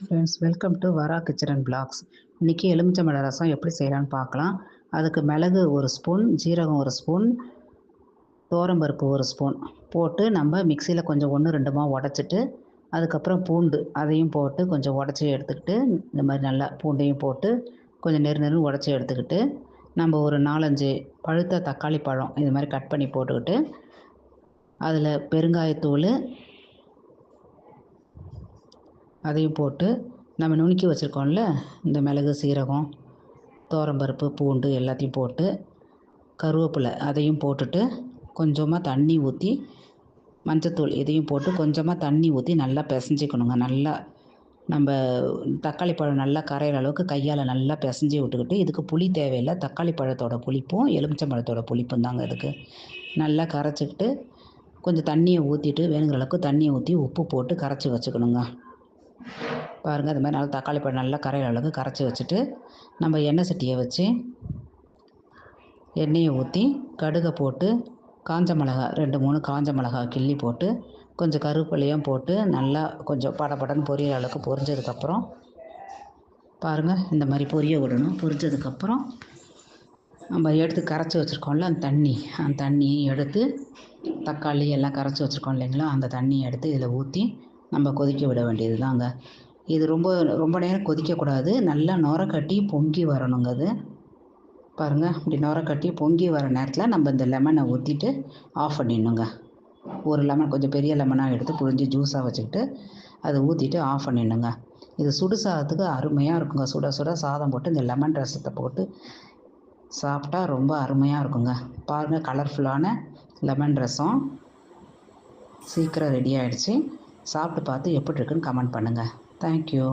Friends welcome to Vara kitchen and blogs இன்றைக்கி எலுமிச்சம்பழ ரசம் எப்படி செய்யலான்னு பார்க்கலாம். அதுக்கு மிளகு ஒரு ஸ்பூன் ஜீரகம் ஒரு ஸ்பூன் தோரம்பருப்பு ஒரு ஸ்பூன் போட்டு நம்ம மிக்சியில் கொஞ்சம் ஒன்று ரெண்டுமா உடச்சிட்டு அதுக்கப்புறம் பூண்டு அதையும் போட்டு கொஞ்சம் உடச்சி எடுத்துக்கிட்டு இந்த மாதிரி நல்லா பூண்டையும் போட்டு கொஞ்சம் நெரு நெருன்னு உடச்சி எடுத்துக்கிட்டு நம்ம ஒரு நாலஞ்சு பழுத்த தக்காளி பழம் இது மாதிரி கட் பண்ணி போட்டுக்கிட்டு அதில் பெருங்காயத்தூள் அதையும் போட்டு நம்ம நுணுக்கி வச்சுருக்கோம்ல இந்த மிளகு சீரகம் தோரம்பருப்பு பூண்டு எல்லாத்தையும் போட்டு கருவேப்பிலை அதையும் போட்டுட்டு கொஞ்சமாக தண்ணி ஊற்றி மஞ்சத்தூள் இதையும் போட்டு கொஞ்சமாக தண்ணி ஊற்றி நல்லா பிசைஞ்சிக்கணுங்க. நல்லா நம்ம தக்காளி பழம் நல்லா கரையிற அளவுக்கு கையால் நல்லா பிசைஞ்சி விட்டுக்கிட்டு இதுக்கு புளி தேவையில்லை. தக்காளி பழத்தோட புளிப்பும் எலுமிச்சம்பழத்தோட புளிப்பும் தாங்க இதுக்கு. நல்லா கரைச்சிக்கிட்டு கொஞ்சம் தண்ணியை ஊற்றிட்டு வேணுங்கிற அளவுக்கு தண்ணியை ஊற்றி உப்பு போட்டு கரைச்சி வச்சுக்கணுங்க. பாருங்கள் அது மாதிரி நல்லா தக்காளி பழம் நல்லா கரையில் அளவுக்கு கரைச்சி வச்சுட்டு நம்ம எண்ணெய் சட்டியை வச்சு எண்ணெயை ஊற்றி கடுகை போட்டு காஞ்ச மிளகா ரெண்டு மூணு காஞ்ச மிளகா கிள்ளி போட்டு கொஞ்சம் கருவேப்பிலையும் போட்டு நல்லா கொஞ்சம் படப்படன்னு பொரியல் அளவுக்கு பொரிஞ்சதுக்கப்புறம் பாருங்கள் இந்த மாதிரி பொரிய விடணும். பொரிஞ்சதுக்கப்புறம் நம்ம எடுத்து கரைச்சி வச்சுருக்கோம்ல அந்த தண்ணி அந்த தண்ணியை எடுத்து தக்காளி எல்லாம் கரைச்சி வச்சுருக்கோம் இல்லைங்களா அந்த தண்ணியை எடுத்து இதில் ஊற்றி நம்ம கொதிக்க விட வேண்டியது தாங்க. இது ரொம்ப ரொம்ப நேரம் கொதிக்கக்கூடாது நல்லா நுர கட்டி பொங்கி வரணுங்க அது. பாருங்கள் இப்படி நுர கட்டி பொங்கி வர நேரத்தில் நம்ம இந்த லெமனை ஊற்றிட்டு ஆஃப் பண்ணிடணுங்க. ஒரு லெமன் கொஞ்சம் பெரிய லெமனாக எடுத்து புழிஞ்சு ஜூஸாக வச்சுக்கிட்டு அதை ஊற்றிட்டு ஆஃப் பண்ணிடணுங்க. இது சுடு சாதத்துக்கு அருமையாக இருக்குங்க. சுட சுட சாதம் போட்டு இந்த லெமன் ரசத்தை போட்டு சாப்பிட்டா ரொம்ப அருமையாக இருக்குங்க. பாருங்கள் கலர்ஃபுல்லான லெமன் ரசம் சீக்கிரம் ரெடி ஆகிடுச்சி சாப்பிட்டு பார்த்து எப்படி இருக்குன்னு கமெண்ட் பண்ணுங்கள் தேங்க்யூ